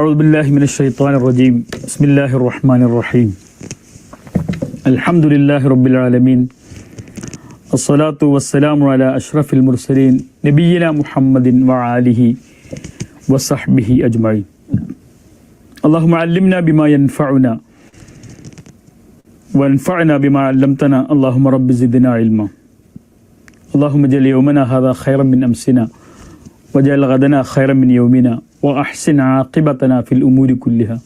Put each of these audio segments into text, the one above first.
أعوذ بالله من الشيطان الرجيم. بسم الله الرحمن الرحيم. الحمد لله رب العالمين. الصلاة والسلام على أشرف المرسلين نبينا محمد وعاله وصحبه أجمعين. اللهم علمنا بما ينفعنا وانفعنا بما علمتنا. اللهم رب زدنا علما. اللهم اجعل يومنا هذا خيرا من أمسنا وجعل غدنا خيرا من يومنا. وأحسن عاقبتنا في الأمور كلها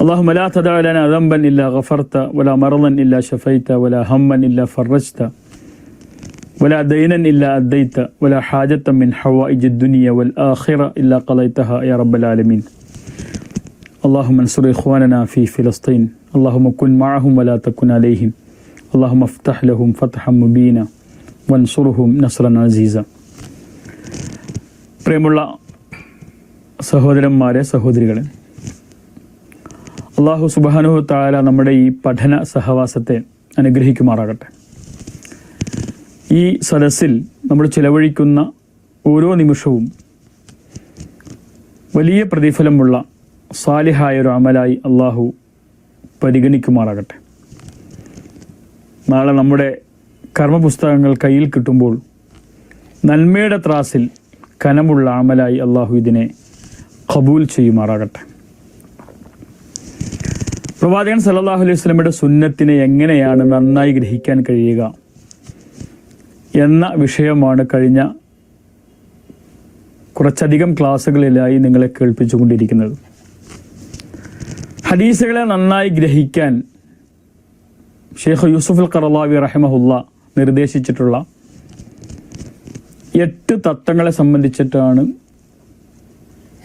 اللهم لا تدع لنا ذنبا إلا غفرت ولا مرضا إلا شفيت ولا هما إلا فرجت ولا دينا إلا أديت ولا حاجة من حوائج الدنيا والآخرة إلا قضيتها يا رب العالمين اللهم انصر إخواننا في فلسطين اللهم كن معهم ولا تكن عليهم اللهم افتح لهم فتحا مبينا وانصرهم نصرا عزيزا പ്രിയമുള്ള സഹോദരന്മാരെ സഹോദരികളെ. അള്ളാഹു സുബാനു താല നമ്മുടെ ഈ പഠന സഹവാസത്തെ അനുഗ്രഹിക്കുമാറാകട്ടെ. ഈ സദസ്സിൽ നമ്മൾ ചിലവഴിക്കുന്ന ഓരോ നിമിഷവും വലിയ പ്രതിഫലമുള്ള സാലിഹായ ഒരു അമലായി അള്ളാഹു പരിഗണിക്കുമാറാകട്ടെ. നാളെ നമ്മുടെ കർമ്മപുസ്തകങ്ങൾ കയ്യിൽ കിട്ടുമ്പോൾ നന്മയുടെ ത്രാസിൽ കനമുള്ള അമലായി അള്ളാഹു ഇതിനെ ഖബൂൽ ചെയ്യുമാറാകട്ടെ. പ്രവാചകൻ സല്ലല്ലാഹു അലൈഹി സ്വലമയുടെ സുന്നത്തിനെ എങ്ങനെയാണ് നന്നായി ഗ്രഹിക്കാൻ കഴിയുക എന്ന വിഷയമാണ് കഴിഞ്ഞ കുറച്ചധികം ക്ലാസ്സുകളിലായി നിങ്ങളെ കേൾപ്പിച്ചുകൊണ്ടിരിക്കുന്നത്. ഹദീസുകളെ നന്നായി ഗ്രഹിക്കാൻ ഷെയ്ഖ് യൂസുഫ് അൽ കറലാവി റഹമഹുല്ല നിർദ്ദേശിച്ചിട്ടുള്ള എട്ട് തത്വങ്ങളെ സംബന്ധിച്ചിട്ടാണ്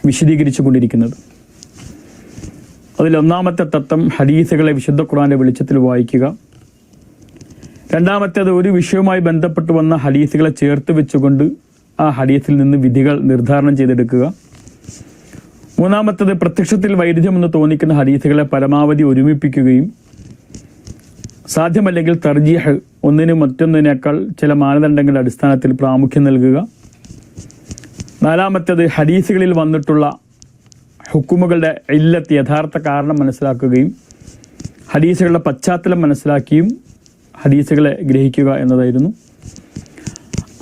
വിശദീകരിച്ചു കൊണ്ടിരിക്കുന്നത് അതിലൊന്നാമത്തെ തത്വം ഹദീസുകളെ വിശുദ്ധ ഖുറാന്റെ വെളിച്ചത്തിൽ വായിക്കുക. രണ്ടാമത്തേത് ഒരു വിഷയവുമായി ബന്ധപ്പെട്ട് വന്ന ഹദീസുകളെ ചേർത്ത് വെച്ചുകൊണ്ട് ആ ഹദീസിൽ നിന്ന് വിധികൾ നിർദ്ധാരണം ചെയ്തെടുക്കുക. മൂന്നാമത്തേത് പ്രത്യക്ഷത്തിൽ വൈരുദ്ധ്യമെന്ന് തോന്നിക്കുന്ന ഹദീസുകളെ പരമാവധി ഒരുമിപ്പിക്കുകയും സാധ്യമല്ലെങ്കിൽ തർജീഹ് ഒന്നിനും മറ്റൊന്നിനേക്കാൾ ചില മാനദണ്ഡങ്ങളുടെ അടിസ്ഥാനത്തിൽ പ്രാമുഖ്യം നൽകുക. നാലാമത്തേത് ഹദീസുകളിൽ വന്നിട്ടുള്ള ഹുക്കുമുകളുടെ ഇല്ലത്ത് യഥാർത്ഥ കാരണം മനസ്സിലാക്കുകയും ഹദീസുകളുടെ പശ്ചാത്തലം മനസ്സിലാക്കിയും ഹദീസുകളെ ഗ്രഹിക്കുക എന്നതായിരുന്നു.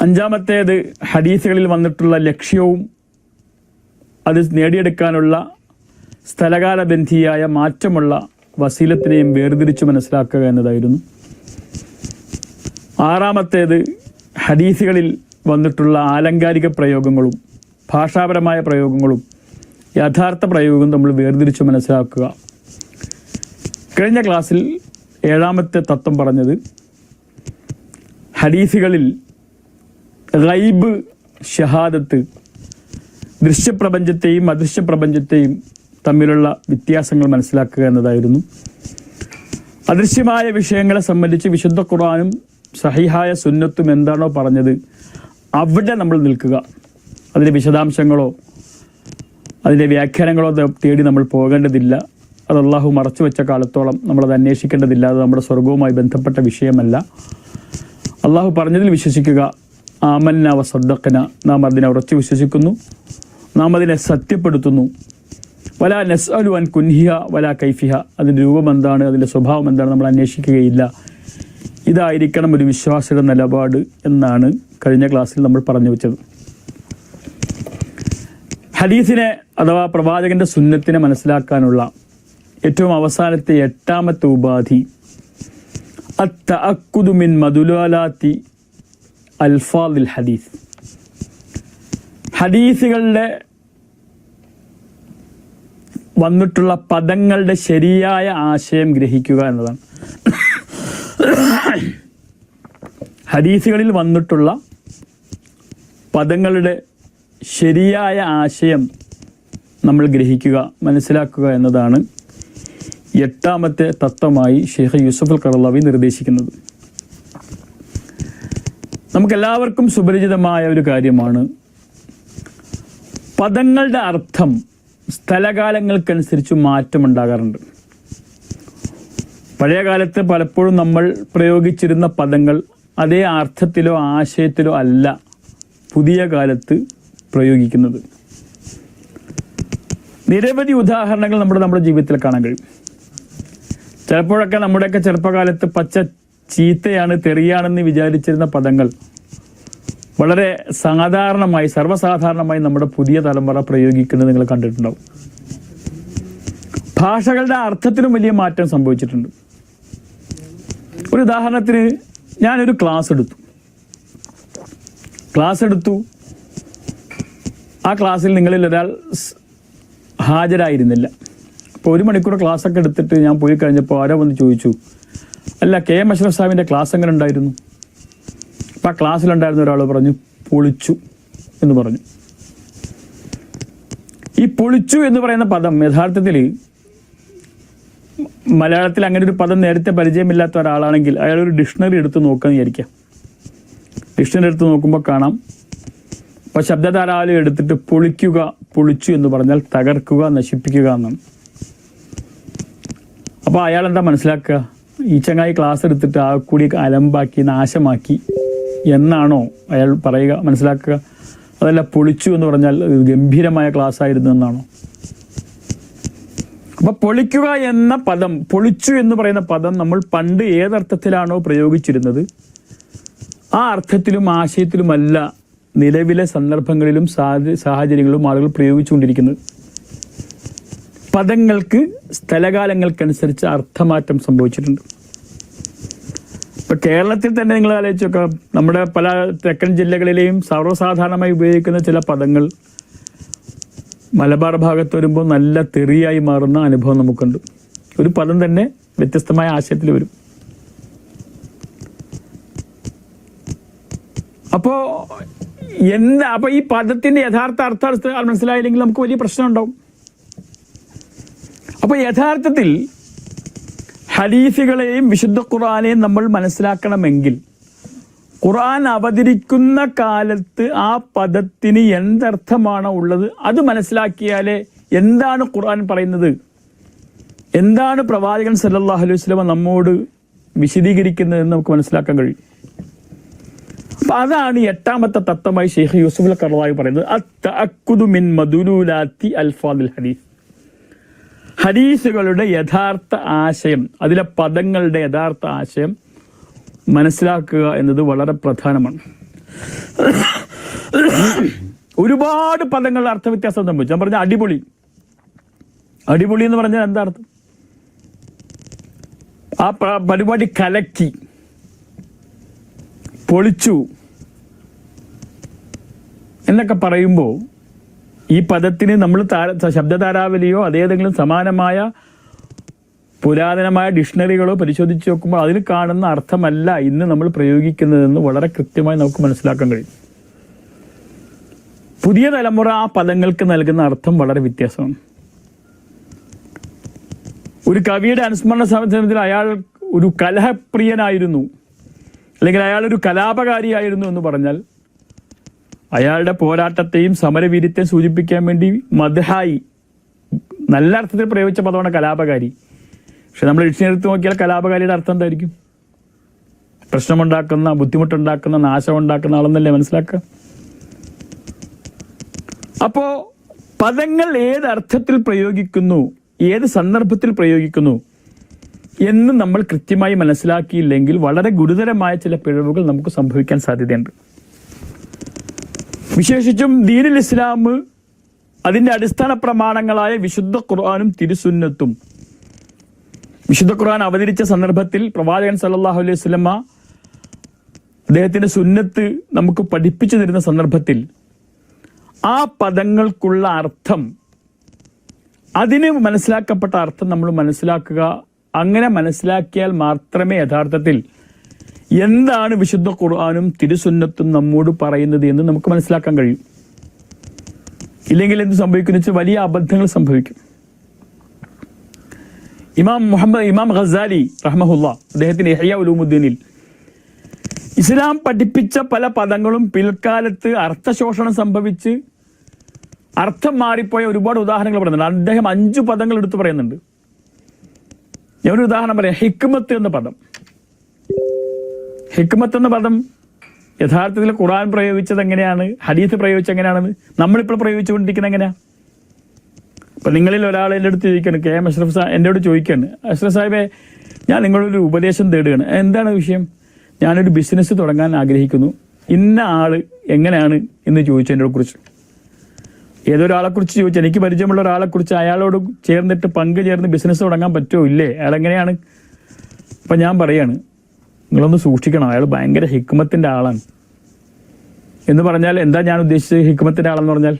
അഞ്ചാമത്തേത് ഹദീസുകളിൽ വന്നിട്ടുള്ള ലക്ഷ്യവും അത് നേടിയെടുക്കാനുള്ള സ്ഥലകാലബന്ധിയായ മാറ്റമുള്ള വസീലത്തിനെയും വേർതിരിച്ചു മനസ്സിലാക്കുക എന്നതായിരുന്നു. ആറാമത്തേത് ഹദീസുകളിൽ വന്നിട്ടുള്ള ആലങ്കാരിക പ്രയോഗങ്ങളും ഭാഷാപരമായ പ്രയോഗങ്ങളും യഥാർത്ഥ പ്രയോഗവും നമ്മൾ വേർതിരിച്ച് മനസ്സിലാക്കുക. കഴിഞ്ഞ ക്ലാസ്സിൽ ഏഴാമത്തെ തത്വം പറഞ്ഞത് ഹദീസുകളിൽ റൈബ് ഷഹാദത്ത് ദൃശ്യപ്രപഞ്ചത്തെയും അദൃശ്യപ്രപഞ്ചത്തെയും തമ്മിലുള്ള വ്യത്യാസങ്ങൾ മനസ്സിലാക്കുക എന്നതായിരുന്നു. അദൃശ്യമായ വിഷയങ്ങളെ സംബന്ധിച്ച് വിശുദ്ധ ഖുർആാനും സഹിഹായ സുന്നത്തും എന്താണോ പറഞ്ഞത് അവിടെ നമ്മൾ നിൽക്കുക. അതിന്റെ വിശദാംശങ്ങളോ അതിന്റെ വ്യാഖ്യാനങ്ങളോ തേടി നമ്മൾ പോകേണ്ടതില്ല. അത് അള്ളാഹു മറച്ചു വെച്ച കാലത്തോളം നമ്മളത് അന്വേഷിക്കേണ്ടതില്ല. അത് നമ്മുടെ സ്വർഗവുമായി ബന്ധപ്പെട്ട വിഷയമല്ല. അള്ളാഹു പറഞ്ഞതിൽ വിശ്വസിക്കുക. ആമന്ന വ സദ്ദക്കന നാം അതിനെ ഉറച്ചു വിശ്വസിക്കുന്നു. നാം അതിനെ സത്യപ്പെടുത്തുന്നു. വല നസ്അലു അൻ കുൻഹിയ വല കൈഫിഹ. അതിന്റെ രൂപം എന്താണ്? അതിന്റെ സ്വഭാവം എന്താണ്? നമ്മൾ അന്വേഷിക്കുകയില്ല. ഇതായിരിക്കണം ഒരു വിശ്വാസിയുടെ നിലപാട് എന്നാണ് കഴിഞ്ഞ ക്ലാസ്സിൽ നമ്മൾ പറഞ്ഞു വെച്ചത്. ഹദീസിനെ അഥവാ പ്രവാചകന്റെ സുന്നത്തിനെ മനസ്സിലാക്കാനുള്ള ഏറ്റവും അവസാനത്തെ എട്ടാമത്തെ ഉപാധി അത്ത മിൻ മധുലാലാത്തി അൽഫാദിൽ ഹദീസ്. ഹദീസുകളുടെ വന്നിട്ടുള്ള പദങ്ങളുടെ ശരിയായ ആശയം ഗ്രഹിക്കുക എന്നതാണ്. ഹദീസുകളിൽ വന്നിട്ടുള്ള പദങ്ങളുടെ ശരിയായ ആശയം നമ്മൾ ഗ്രഹിക്കുക മനസ്സിലാക്കുക എന്നതാണ് എട്ടാമത്തെ തത്വമായി ഷെയ്ഖ് യൂസഫ് അൽ കറലവി നിർദ്ദേശിക്കുന്നത്. നമുക്കെല്ലാവർക്കും സുപരിചിതമായ ഒരു കാര്യമാണ്. പദങ്ങളുടെ അർത്ഥം സ്ഥലകാലങ്ങൾക്കനുസരിച്ച് മാറ്റമുണ്ടാകാറുണ്ട്. പഴയ കാലത്ത് പലപ്പോഴും നമ്മൾ പ്രയോഗിച്ചിരുന്ന പദങ്ങൾ അതേ അർത്ഥത്തിലോ ആശയത്തിലോ അല്ല. പുതിയ കാലത്ത് പ്രയോഗിക്കുന്നത്. നിരവധി ഉദാഹരണങ്ങൾ നമ്മുടെ നമ്മുടെ ജീവിതത്തിൽ കാണാൻ കഴിയും. ചിലപ്പോഴൊക്കെ നമ്മുടെയൊക്കെ ചെറുപ്പകാലത്ത് പച്ച ചീത്തയാണ് തെറിയാണെന്ന് വിചാരിച്ചിരുന്ന പദങ്ങൾ വളരെ സാധാരണമായി സർവസാധാരണമായി നമ്മുടെ പുതിയ തലമുറ പ്രയോഗിക്കുന്നത് നിങ്ങൾ കണ്ടിട്ടുണ്ടാവും. ഭാഷകളുടെ അർത്ഥത്തിനും വലിയ മാറ്റം സംഭവിച്ചിട്ടുണ്ട്. ഒരു ഉദാഹരണത്തിന് ഞാനൊരു ക്ലാസ് എടുത്തു. ക്ലാസ് എടുത്തു. ആ ക്ലാസ്സിൽ നിങ്ങളിൽ ഒരാൾ ഹാജരായിരുന്നില്ല. അപ്പോൾ ഒരു മണിക്കൂർ ക്ലാസ് ഒക്കെ എടുത്തിട്ട് ഞാൻ പോയി കഴിഞ്ഞപ്പോൾ ആരോ വന്ന് ചോദിച്ചു അല്ല കെ എം അഷ്റഫ് സാഹിബിന്റെ ക്ലാസ് എങ്ങനെ ഉണ്ടായിരുന്നു? അപ്പം ആ ക്ലാസ്സിലുണ്ടായിരുന്ന ഒരാൾ പറഞ്ഞു പൊളിച്ചു എന്ന് പറഞ്ഞു. ഈ പൊളിച്ചു എന്ന് പറയുന്ന പദം യഥാർത്ഥത്തിൽ മലയാളത്തിൽ അങ്ങനെ ഒരു പദം നേരത്തെ പരിചയമില്ലാത്ത ഒരാളാണെങ്കിൽ അയാൾ ഒരു ഡിക്ഷണറി എടുത്ത് നോക്കാൻ വിചാരിക്കാം ഡിക്ഷണറി എടുത്ത് നോക്കുമ്പോൾ കാണാം അപ്പോൾ ശബ്ദധാരാളം എടുത്തിട്ട് പൊളിക്കുക പൊളിച്ചു എന്ന് പറഞ്ഞാൽ തകർക്കുക നശിപ്പിക്കുക എന്നും. അപ്പോൾ അയാൾ എന്താ മനസ്സിലാക്കുക? ഈ ചങ്ങായി ക്ലാസ് എടുത്തിട്ട് ആ കൂടി അലമ്പാക്കി നാശമാക്കി എന്നാണോ അയാൾ പറയുക മനസ്സിലാക്കുക? അതല്ല പൊളിച്ചു എന്ന് പറഞ്ഞാൽ ഗംഭീരമായ ക്ലാസ് ആയിരുന്നു എന്നാണോ? അപ്പോൾ പൊളിക്കുക എന്ന പദം പൊളിച്ചു എന്ന് പറയുന്ന പദം നമ്മൾ പണ്ട് ഏതർത്ഥത്തിലാണോ പ്രയോഗിച്ചിരുന്നത്? ആ അർത്ഥത്തിലും ആശയത്തിലുമല്ല നിലവിലെ സന്ദർഭങ്ങളിലും സാഹചര്യങ്ങളും സാഹചര്യങ്ങളിലും ആളുകൾ പ്രയോഗിച്ചുകൊണ്ടിരിക്കുന്നത്. പദങ്ങൾക്ക് സ്ഥലകാലങ്ങൾക്കനുസരിച്ച് അർത്ഥമാറ്റം സംഭവിച്ചിട്ടുണ്ട്. ഇപ്പൊ കേരളത്തിൽ തന്നെ നിങ്ങൾ ആലോചിച്ച് നമ്മുടെ പല തെക്കൻ ജില്ലകളിലെയും സർവസാധാരണമായി ഉപയോഗിക്കുന്ന ചില പദങ്ങൾ മലബാർ ഭാഗത്ത് വരുമ്പോൾ നല്ല തെറിയായി മാറുന്ന അനുഭവം നമുക്കുണ്ട്. ഒരു പദം തന്നെ വ്യത്യസ്തമായ ആശയത്തിൽ വരും. അപ്പോ എന്താ? അപ്പൊ ഈ പദത്തിന്റെ യഥാർത്ഥ അർത്ഥം മനസ്സിലായില്ലെങ്കിൽ നമുക്ക് വലിയ പ്രശ്നം ഉണ്ടാവും അപ്പൊ യഥാർത്ഥത്തിൽ ഹദീസുകളെയും വിശുദ്ധ ഖുറാനെയും നമ്മൾ മനസ്സിലാക്കണമെങ്കിൽ ഖുറാൻ അവതരിക്കുന്ന കാലത്ത് ആ പദത്തിന് എന്തർത്ഥമാണ് ഉള്ളത് അത് മനസ്സിലാക്കിയാലേ എന്താണ് ഖുർആൻ പറയുന്നത്? എന്താണ് പ്രവാചകൻ സല്ലല്ലാഹു അലൈഹി സ്വലമ നമ്മോട് വിശദീകരിക്കുന്നതെന്ന് നമുക്ക് മനസ്സിലാക്കാൻ കഴിയും. അപ്പൊ അതാണ് എട്ടാമത്തെ തത്വമായി ഷെയ്ഖ് യൂസുഫ് അൽ കർവായി പറയുന്നത്. അത്തഅക്കുദു മിൻ മദുലൂലാത്തി അൽഫാദുൽ ഹദീസ്. ഹദീസുകളുടെ യഥാർത്ഥ ആശയം അതിലെ പദങ്ങളുടെ യഥാർത്ഥ ആശയം മനസ്സിലാക്കുക എന്നത് വളരെ പ്രധാനമാണ്. ഒരുപാട് പദങ്ങളുടെ അർത്ഥവ്യത്യാസം സംഭവിച്ചു. ഞാൻ പറഞ്ഞ അടിപൊളി. അടിപൊളി എന്ന് പറഞ്ഞാൽ എന്താ അർത്ഥം? ആ പരിപാടി കലക്കി പൊളിച്ചു എന്നൊക്കെ പറയുമ്പോൾ ഈ പദത്തിന് നമ്മൾ താര ശബ്ദധാരാവലിയോ അതേതെങ്കിലും സമാനമായ പുരാതനമായ ഡിക്ഷണറികളോ പരിശോധിച്ച് നോക്കുമ്പോൾ അതിൽ കാണുന്ന അർത്ഥമല്ല ഇന്ന് നമ്മൾ പ്രയോഗിക്കുന്നതെന്ന് വളരെ കൃത്യമായി നമുക്ക് മനസ്സിലാക്കാൻ കഴിയും. പുതിയ തലമുറ ആ പദങ്ങൾക്ക് നൽകുന്ന അർത്ഥം വളരെ വ്യത്യാസമാണ്. ഒരു കവിയുടെ അനുസ്മരണ സമയത്തിൽ അയാൾ ഒരു കലഹപ്രിയനായിരുന്നു. അല്ലെങ്കിൽ അയാൾ ഒരു കലാപകാരിയായിരുന്നു എന്ന് പറഞ്ഞാൽ അയാളുടെ പോരാട്ടത്തെയും സമരവീര്യത്തെയും സൂചിപ്പിക്കാൻ വേണ്ടി മദ്ഹായി നല്ല അർത്ഥത്തിൽ പ്രയോഗിച്ച പദമാണ് കലാപകാരി. പക്ഷെ നമ്മൾ എടുത്ത് നോക്കിയാൽ കലാപകാരിയുടെ അർത്ഥം എന്തായിരിക്കും? പ്രശ്നമുണ്ടാക്കുന്ന ബുദ്ധിമുട്ടുണ്ടാക്കുന്ന നാശമുണ്ടാക്കുന്ന ആളെന്നല്ലേ മനസ്സിലാക്കുക? അപ്പോൾ പദങ്ങൾ ഏത് അർത്ഥത്തിൽ പ്രയോഗിക്കുന്നു ഏത് സന്ദർഭത്തിൽ പ്രയോഗിക്കുന്നു എന്ന് നമ്മൾ കൃത്യമായി മനസ്സിലാക്കിയില്ലെങ്കിൽ വളരെ ഗുരുതരമായ ചില പിഴവുകൾ നമുക്ക് സംഭവിക്കാൻ സാധ്യതയുണ്ട്. വിശേഷിച്ചും ദീനിൽ ഇസ്ലാം അതിന്റെ അടിസ്ഥാന പ്രമാണങ്ങളായ വിശുദ്ധ ഖുർആാനും തിരുസുന്നത്തും. വിശുദ്ധ ഖുർആൻ അവതരിച്ച സന്ദർഭത്തിൽ പ്രവാചകൻ സല്ലല്ലാഹു അലൈഹി വസല്ലമ അദ്ദേഹത്തിന്റെ സുന്നത്ത് നമുക്ക് പഠിപ്പിച്ചു തരുന്ന സന്ദർഭത്തിൽ ആ പദങ്ങൾക്കുള്ള അർത്ഥം അതിന് മനസ്സിലാക്കപ്പെട്ട അർത്ഥം നമ്മൾ മനസ്സിലാക്കുക. അങ്ങനെ മനസ്സിലാക്കിയാൽ മാത്രമേ യഥാർത്ഥത്തിൽ എന്താണ് വിശുദ്ധ ഖുർആാനും തിരുസുന്നത്തും നമ്മോട് പറയുന്നത് എന്ന് നമുക്ക് മനസ്സിലാക്കാൻ കഴിയും. ഇല്ലെങ്കിൽ എന്ത് സംഭവിക്കുന്നു വെച്ചാൽ വലിയ അബദ്ധങ്ങൾ സംഭവിക്കും. ഇമാം മുഹമ്മദ് ഇമാം ഖസാലി റഹ്മഹുല്ല അദ്ദേഹത്തിന് ഇഹ്യ ഉലൂമുദ്ദീനിൽ ഇസ്ലാം പഠിപ്പിച്ച പല പദങ്ങളും പിൽക്കാലത്ത് അർത്ഥശോഷണം സംഭവിച്ച് അർത്ഥം മാറിപ്പോയ ഒരുപാട് ഉദാഹരണങ്ങൾ പറയുന്നുണ്ട്. അദ്ദേഹം അഞ്ചു പദങ്ങൾ എടുത്തു പറയുന്നുണ്ട്. ഞാനൊരു ഉദാഹരണം പറയാം. ഹിക്മത്ത് എന്ന പദം. ഹിക്മത്ത് എന്ന പദം യഥാർത്ഥത്തിൽ ഖുറാൻ പ്രയോഗിച്ചത് എങ്ങനെയാണ്? ഹദീസ് പ്രയോഗിച്ചത് എങ്ങനെയാണെന്ന് നമ്മളിപ്പോൾ പ്രയോഗിച്ചുകൊണ്ടിരിക്കുന്നത് എങ്ങനെയാ? അപ്പം നിങ്ങളിൽ ഒരാൾ എന്റെ അടുത്ത് ചോദിക്കണം കെ എം അഷ്റഫ് സാ എന്റെ അടുത്ത് ചോദിക്കുകയാണ് അഷ്റഫ് സാഹിബെ ഞാൻ നിങ്ങളൊരു ഉപദേശം തേടുകയാണ്. എന്താണ് വിഷയം? ഞാനൊരു ബിസിനസ് തുടങ്ങാൻ ആഗ്രഹിക്കുന്നു. ഇന്ന ആൾ എങ്ങനെയാണ് എന്ന് കുറിച്ച് ഏതൊരാളെ കുറിച്ച്. ചോദിച്ചു? എനിക്ക് പരിചയമുള്ള ഒരാളെ കുറിച്ച് അയാളോട് ചേർന്നിട്ട് പങ്ക് ചേർന്ന് ബിസിനസ് തുടങ്ങാൻ പറ്റുമോ? ഇല്ലേ? അയാളെങ്ങനെയാണ് അപ്പം ഞാൻ പറയാണ് നിങ്ങളൊന്ന് സൂക്ഷിക്കണം. അയാൾ ഭയങ്കര ഹിക്മത്തിന്റെ ആളാണ്. എന്ന് പറഞ്ഞാൽ എന്താ ഞാൻ ഉദ്ദേശിച്ചത് ഹിക്മത്തിന്റെ ആളെന്ന് പറഞ്ഞാൽ?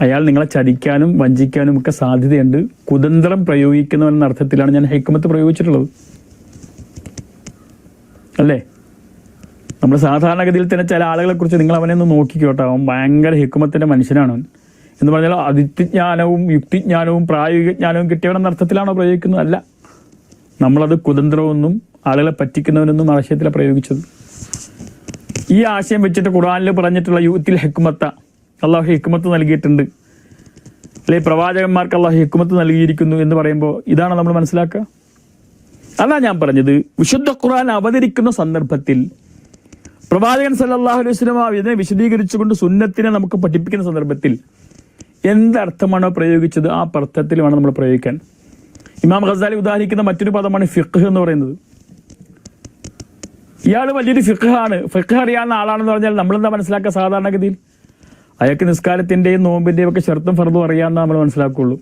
അയാൾ നിങ്ങളെ ചതിക്കാനും വഞ്ചിക്കാനും ഒക്കെ സാധ്യതയുണ്ട്. കുതന്ത്രം പ്രയോഗിക്കുന്നവൻ എന്ന അർത്ഥത്തിലാണ് ഞാൻ ഹിക്മത്ത് പ്രയോഗിച്ചിട്ടുള്ളത്. അല്ലേ? നമ്മൾ സാധാരണഗതിയിൽ തന്നെ ചില ആളുകളെ കുറിച്ച് നിങ്ങൾ അവനെ ഒന്ന് നോക്കിക്കോട്ടെ അവൻ ഭയങ്കര ഹിക്മത്തിന്റെ മനുഷ്യനാണ് അവൻ. എന്ന് പറഞ്ഞാൽ അതിത്യജ്ഞാനവും യുക്തിജ്ഞാനവും പ്രായോഗിക ജ്ഞാനവും കിട്ടിയവനെന്ന അർത്ഥത്തിലാണോ പ്രയോഗിക്കുന്നത്? അല്ല. നമ്മളത് കുതന്ത്രമൊന്നും ആളുകളെ പറ്റിക്കുന്നവനൊന്നും ആശയത്തിലെ പ്രയോഗിച്ചത്. ഈ ആശയം വെച്ചിട്ട് ഖുറാനിൽ പറഞ്ഞിട്ടുള്ള യൂത്തിൽ ഹെക്കുമത്ത അള്ളാഹു ഹെക്മത്ത് നൽകിയിട്ടുണ്ട്. അല്ലെ പ്രവാചകന്മാർക്ക് അള്ളാഹു ഹെക്മത്ത് നൽകിയിരിക്കുന്നു എന്ന് പറയുമ്പോൾ ഇതാണ് നമ്മൾ മനസ്സിലാക്കുക? അതാ ഞാൻ പറഞ്ഞത് വിശുദ്ധ ഖുർആൻ അവതരിക്കുന്ന സന്ദർഭത്തിൽ പ്രവാചകൻ സല്ലാഹു അലൈഹി ഇതിനെ വിശദീകരിച്ചുകൊണ്ട് സുന്നത്തിനെ നമുക്ക് പഠിപ്പിക്കുന്ന സന്ദർഭത്തിൽ എന്തർത്ഥമാണോ പ്രയോഗിച്ചത് ആ അർത്ഥത്തിൽ വേണം നമ്മൾ പ്രയോഗിക്കാൻ. ഇമാം ഖസാലി ഉദാഹരിക്കുന്ന മറ്റൊരു പദമാണ് ഫിഖ് എന്ന് പറയുന്നത്. ഇയാൾ വലിയൊരു ഫിഖാണ്. ഫിഖ് അറിയാവുന്ന ആളാണെന്ന് പറഞ്ഞാൽ നമ്മളെന്താ മനസ്സിലാക്കുക? സാധാരണഗതിയിൽ അയാൾക്ക് നിസ്കാരത്തിന്റെയും നോമ്പിന്റെയും ഒക്കെ ഷർത്തും ഫർദും അറിയാമെന്ന് നമ്മൾ മനസ്സിലാക്കുള്ളൂ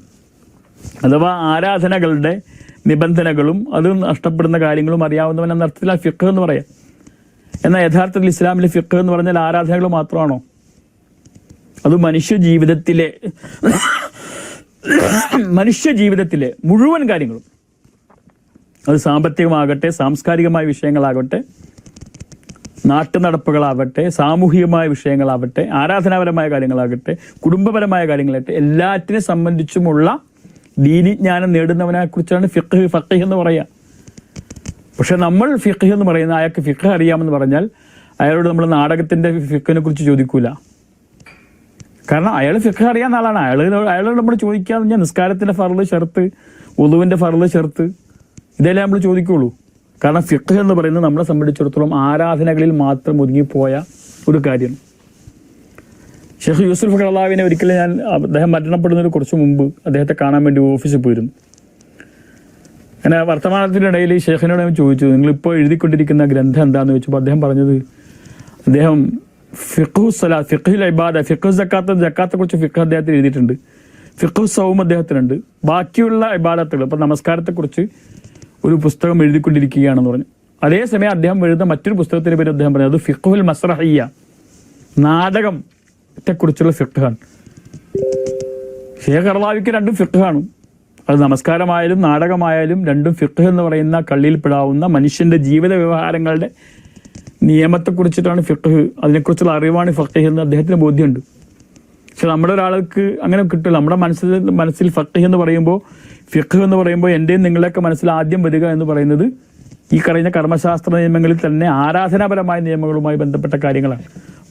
അഥവാ ആരാധനകളുടെ നിബന്ധനകളും അത് നഷ്ടപ്പെടുന്ന കാര്യങ്ങളും അറിയാവുന്നവൻ എന്ന അർത്ഥത്തിൽ ആ ഫിഖ് എന്ന് പറയാം. എന്നാൽ യഥാർത്ഥത്തിൽ ഇസ്ലാമിലെ ഫിഖ് എന്ന് പറഞ്ഞാൽ ആരാധനകൾ മാത്രമാണോ? അത് മനുഷ്യ ജീവിതത്തിലെ മനുഷ്യ ജീവിതത്തിലെ മുഴുവൻ കാര്യങ്ങളും അത് സാമ്പത്തികമാകട്ടെ സാംസ്കാരികമായ വിഷയങ്ങളാകട്ടെ നാട്ടുനടപ്പുകളാവട്ടെ സാമൂഹികമായ വിഷയങ്ങളാവട്ടെ ആരാധനാപരമായ കാര്യങ്ങളാകട്ടെ കുടുംബപരമായ കാര്യങ്ങളാകട്ടെ എല്ലാറ്റിനെ സംബന്ധിച്ചുമുള്ള ദീനിജ്ഞാനം നേടുന്നവനെ കുറിച്ചാണ് ഫിഖ് ഫഖീഹ് എന്ന് പറയുക. പക്ഷെ നമ്മൾ ഫിഖ് എന്ന് പറയുന്ന അയാൾക്ക് ഫിഖ് അറിയാമെന്ന് പറഞ്ഞാൽ അയാളോട് നമ്മൾ നാടകത്തിന്റെ ഫിഖിനെ കുറിച്ച് ചോദിക്കൂല. കാരണം അയാൾ ഫിഖ് അറിയാവുന്ന ആളാണ്. അയാൾ അയാളോട് നമ്മൾ ചോദിക്കാന്ന് പറഞ്ഞാൽ നിസ്കാരത്തിന്റെ ഫറൽ ഷർത്ത് ഉളുവിന്റെ ഫറൽ ഷർത്ത് ഇതെല്ലാം നമ്മൾ ചോദിക്കുള്ളൂ. കാരണം ഫിഖ് എന്ന് പറയുന്നത് നമ്മളെ സംബന്ധിച്ചിടത്തോളം ആരാധനകളിൽ മാത്രം ഒതുങ്ങിപ്പോയ ഒരു കാര്യം. ഷെയ്ഖ് യൂസുഫ് ഖലാവിനെ ഒരിക്കലും ഞാൻ അദ്ദേഹം മരണപ്പെടുന്നതിന് കുറച്ച് മുമ്പ് അദ്ദേഹത്തെ കാണാൻ വേണ്ടി ഓഫീസിൽ പോയിരുന്നു. അങ്ങനെ വർത്തമാനത്തിനിടയിൽ ഷെയ്ഖിനോട് ഞാൻ ചോദിച്ചു നിങ്ങളിപ്പോൾ എഴുതിക്കൊണ്ടിരിക്കുന്ന ഗ്രന്ഥം എന്താണെന്ന് ചോദിച്ചപ്പോൾ അദ്ദേഹം പറഞ്ഞത് അദ്ദേഹം ഫിഖു സലാ ഫിഖുൽ ഇബാദ ഫിഖു ജക്കാത്ത് കുറിച്ച് ഫിഖ് അദ്ദേഹത്തിന് എഴുതിയിട്ടുണ്ട്. ഫിഖു സൗം അദ്ദേഹത്തിനുണ്ട്. ബാക്കിയുള്ള ഇബാദത്തുകൾ ഇപ്പം നമസ്കാരത്തെക്കുറിച്ച് ഒരു പുസ്തകം എഴുതിക്കൊണ്ടിരിക്കുകയാണെന്ന് പറഞ്ഞു. അതേസമയം അദ്ദേഹം എഴുതുന്ന മറ്റൊരു പുസ്തകത്തിന്റെ പേര് അദ്ദേഹം പറഞ്ഞത് ഫിഖുൽ മസ്രഹയ്യ നാടകത്തെക്കുറിച്ചുള്ള ഫിഖാണ്. ഷേഖ് അർലാവിക്ക് രണ്ടും ഫിഖാണ്. അത് നമസ്കാരമായാലും നാടകമായാലും രണ്ടും ഫിഖ് എന്ന് പറയുന്ന കള്ളിയിൽപ്പെടാവുന്ന മനുഷ്യന്റെ ജീവിത വ്യവഹാരങ്ങളുടെ നിയമത്തെക്കുറിച്ചിട്ടാണ് ഫിഖ് അതിനെക്കുറിച്ചുള്ള അറിവാണ് ഫഖീഹ് എന്ന് അദ്ദേഹത്തിന് ബോധ്യമുണ്ട്. പക്ഷെ നമ്മുടെ ഒരാൾക്ക് അങ്ങനെ കിട്ടില്ല നമ്മുടെ മനസ്സിൽ മനസ്സിൽ ഫഖീഹ് എന്ന് പറയുമ്പോൾ ഫിഖ് എന്ന് പറയുമ്പോൾ എന്റെയും നിങ്ങളുടെയൊക്കെ മനസ്സിൽ ആദ്യം വരിക എന്ന് പറയുന്നത് ഈ കഴിഞ്ഞ കർമ്മശാസ്ത്ര നിയമങ്ങളിൽ തന്നെ ആരാധനാപരമായ നിയമങ്ങളുമായി ബന്ധപ്പെട്ട കാര്യങ്ങളാണ്.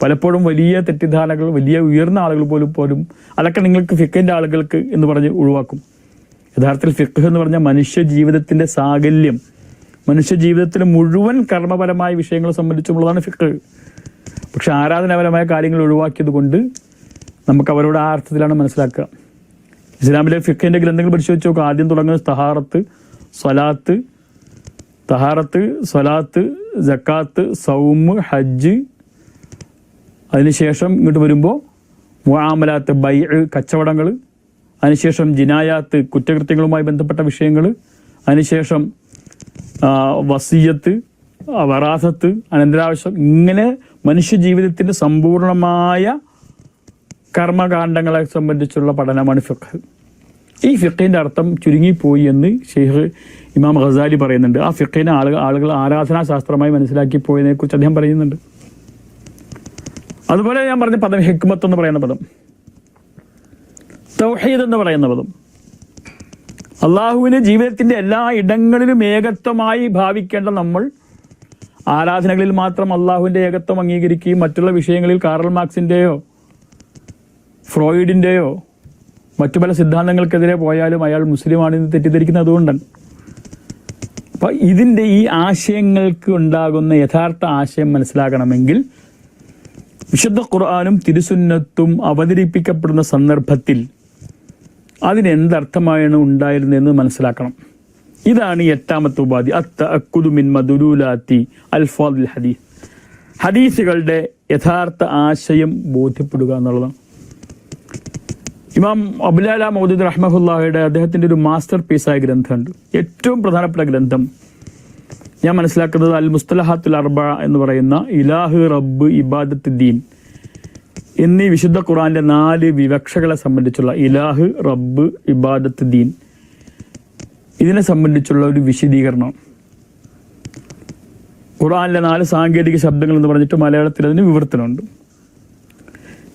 പലപ്പോഴും വലിയ തെറ്റിദ്ധാരണകൾ വലിയ ഉയർന്ന ആളുകൾ പോലും പോലും അതൊക്കെ നിങ്ങൾക്ക് ഫിഖിന്റെ ആളുകൾക്ക് എന്ന് പറഞ്ഞ് ഒഴിവാക്കും. യഥാർത്ഥത്തിൽ ഫിഖ് എന്ന് പറഞ്ഞാൽ മനുഷ്യ ജീവിതത്തിന്റെ സാകല്യം. മനുഷ്യ ജീവിതത്തിൽ മുഴുവൻ കർമ്മപരമായ വിഷയങ്ങൾ സംബന്ധിച്ചുള്ളതാണ് ഫിക്ക് പക്ഷെ ആരാധനാപരമായ കാര്യങ്ങൾ ഒഴിവാക്കിയത് കൊണ്ട് നമുക്ക് അവരോട് ആ അർത്ഥത്തിലാണ് മനസ്സിലാക്കുക. ഇസ്ലാമിലെ ഫിഖിന്റെ ഗ്രന്ഥങ്ങൾ പരിശോധിച്ച് നോക്കുക ആദ്യം തുടങ്ങുന്നത് തഹാറത്ത് സ്വലാത്ത് തഹാറത്ത് സ്വലാത്ത് ജക്കാത്ത് സൗമ് ഹജ്ജ്. അതിനുശേഷം ഇങ്ങോട്ട് വരുമ്പോൾ മുഹാമലാത്ത് ബൈ കച്ചവടങ്ങൾ അതിനുശേഷം ജിനായാത്ത് കുറ്റകൃത്യങ്ങളുമായി ബന്ധപ്പെട്ട വിഷയങ്ങൾ അതിനുശേഷം വസീയത്ത് വറാസത്ത് അനന്തരാവശ്യം ഇങ്ങനെ മനുഷ്യ ജീവിതത്തിന്റെ സമ്പൂർണമായ കർമ്മകാണ്ഡങ്ങളെ സംബന്ധിച്ചുള്ള പഠനമാണ് ഫിഖ്. ഈ ഫിഖിന്റെ അർത്ഥം ചുരുങ്ങിപ്പോയി എന്ന് ഷെയ്ഖ് ഇമാം ഖസാലി പറയുന്നുണ്ട്. ആ ഫിഖിനെ ആളുകൾ ആളുകൾ ആരാധനാശാസ്ത്രമായി മനസ്സിലാക്കി പോയതിനെ കുറിച്ച് അദ്ദേഹം പറയുന്നുണ്ട്. അതുപോലെ ഞാൻ പറഞ്ഞ പദം ഹിക്മത്ത് എന്ന് പറയുന്ന പദം. തൗഹീദ് എന്ന് പറയുന്ന പദം. അള്ളാഹുവിനെ ജീവിതത്തിന്റെ എല്ലാ ഇടങ്ങളിലും ഏകത്വമായി ഭാവിക്കേണ്ട നമ്മൾ ആരാധനകളിൽ മാത്രം അള്ളാഹുവിന്റെ ഏകത്വം അംഗീകരിക്കുകയും മറ്റുള്ള വിഷയങ്ങളിൽ കാറൽ മാർക്സിന്റെയോ ഫ്രോയിഡിന്റെയോ മറ്റു പല സിദ്ധാന്തങ്ങൾക്കെതിരെ പോയാലും അയാൾ മുസ്ലിമാണെന്ന് തെറ്റിദ്ധരിക്കുന്നത് അതുകൊണ്ടാണ് അപ്പൊ ഇതിന്റെ ഈ ആശയങ്ങൾക്ക് ഉണ്ടാകുന്ന യഥാർത്ഥ ആശയം മനസ്സിലാകണമെങ്കിൽ വിശുദ്ധ ഖുർആാനും തിരുസുന്നത്തും അവതരിപ്പിക്കപ്പെടുന്ന സന്ദർഭത്തിൽ അതിന് എന്തർത്ഥമായാണ് ഉണ്ടായിരുന്നതെന്ന് മനസ്സിലാക്കണം. ഇതാണ് എട്ടാമത്തെ ഉപാധി. അത്ത അക്കുദുമിൻ മധുരൂലാത്തി അൽഫാദുൽ ഹദീസ്. ഹദീസുകളുടെ യഥാർത്ഥ ആശയം ബോധ്യപ്പെടുക എന്നുള്ളതാണ്. ഇമാം അബുലാല മൗദൂദ് റഹ്മഹുല്ലാഹയുടെ അദ്ദേഹത്തിന്റെ ഒരു മാസ്റ്റർ പീസായ ഗ്രന്ഥമുണ്ട്. ഏറ്റവും പ്രധാനപ്പെട്ട ഗ്രന്ഥം ഞാൻ മനസ്സിലാക്കുന്നത് അൽ മുസ്തലഹാത്തുൽ അർബ എന്ന് പറയുന്ന ഇലാഹ് റബ്ബ് ഇബാദത്ത് ദീൻ എന്നീ വിശുദ്ധ ഖുറാന്റെ നാല് വിവക്ഷകളെ സംബന്ധിച്ചുള്ള ഇലാഹ് റബ്ബ് ഇബാദത്ത് ദീൻ. ഇതിനെ സംബന്ധിച്ചുള്ള ഒരു വിശദീകരണം. ഖുറാനിലെ നാല് സാങ്കേതിക ശബ്ദങ്ങൾ എന്ന് പറഞ്ഞിട്ട് മലയാളത്തിൽ അതിന് വിവർത്തനമുണ്ട്.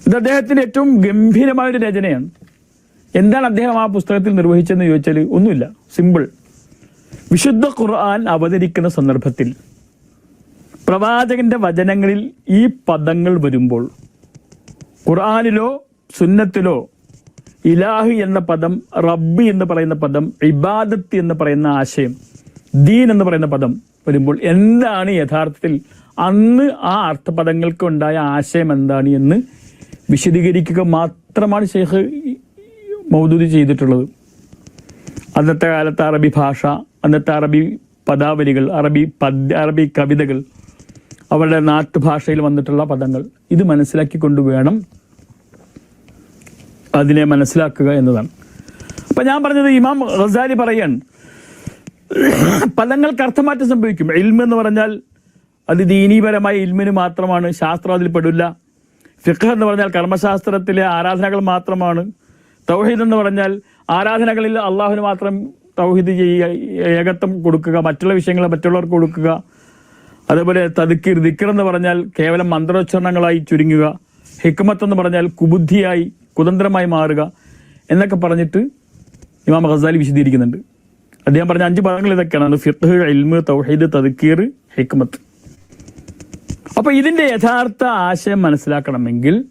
ഇത് അദ്ദേഹത്തിന്റെ ഏറ്റവും ഗംഭീരമായ ഒരു രചനയാണ്. എന്താണ് അദ്ദേഹം ആ പുസ്തകത്തിൽ നിർവഹിച്ചതെന്ന് ചോദിച്ചാൽ ഒന്നുമില്ല. സിമ്പിൾ വിശുദ്ധ ഖുർആൻ അവതരിക്കുന്ന സന്ദർഭത്തിൽ പ്രവാചകന്റെ വചനങ്ങളിൽ ഈ പദങ്ങൾ വരുമ്പോൾ ഖുർആനിലോ സുന്നത്തിലോ ഇലാഹി എന്ന പദം റബ്ബി എന്ന് പറയുന്ന പദം ഇബാദത്ത് എന്ന് പറയുന്ന ആശയം ദീൻ എന്ന് പറയുന്ന പദം വരുമ്പോൾ എന്താണ് യഥാർത്ഥത്തിൽ അന്ന് ആ അർത്ഥപദങ്ങൾക്ക് ഉണ്ടായ ആശയം എന്താണ് എന്ന് വിശദീകരിക്കുക മാത്രമാണ് ഷെയ്ഖ് മൗദൂദി ചെയ്തിട്ടുള്ളത്. അന്നത്തെ കാലത്ത് അറബി ഭാഷ അന്നത്തെ അറബി പദാവലികൾ അറബി പദ്യ അറബി കവിതകൾ അവരുടെ നാട്ടുഭാഷയിൽ വന്നിട്ടുള്ള പദങ്ങൾ ഇത് മനസ്സിലാക്കിക്കൊണ്ട് വേണം അതിനെ മനസ്സിലാക്കുക എന്നതാണ്. അപ്പൊ ഞാൻ പറഞ്ഞത് ഇമാം റസാരി പറയാൻ പദങ്ങൾക്ക് അർത്ഥമാറ്റം സംഭവിക്കും. ഇൽമ എന്ന് പറഞ്ഞാൽ അത് ദീനീപരമായ ഇൽമിന് മാത്രമാണ് ശാസ്ത്രം അതിൽ പെടില്ല. ഫിഖ് എന്ന് പറഞ്ഞാൽ കർമ്മശാസ്ത്രത്തിലെ ആരാധനകൾ മാത്രമാണ്. തൗഹീദ് എന്ന് പറഞ്ഞാൽ ആരാധനകളിൽ അള്ളാഹുവിന് മാത്രം തൗഹീദ് ചെയ്യുക ഏകത്വം കൊടുക്കുക മറ്റുള്ള വിഷയങ്ങൾ മറ്റുള്ളവർക്ക് കൊടുക്കുക. അതേപോലെ തതുക്കീർ ദിക്കർ എന്ന് പറഞ്ഞാൽ കേവലം മന്ത്രോച്ചാരണങ്ങളായി ചുരുങ്ങുക ഹിക്മത്ത് എന്ന് പറഞ്ഞാൽ കുബുദ്ധിയായി കുതന്ത്രമായി മാറുക എന്നൊക്കെ പറഞ്ഞിട്ട് ഇമാം ഖസാലി വിശദീകരിക്കുന്നുണ്ട്. അദ്ദേഹം പറഞ്ഞ അഞ്ച് പദങ്ങൾ ഇതൊക്കെയാണ്. ഫിത്ത് ഇൽമ് തൗഹീദ് തതുക്കീർ ഹിക്മത്ത്. അപ്പൊ ഇതിന്റെ യഥാർത്ഥ ആശയം മനസ്സിലാക്കണമെങ്കിൽ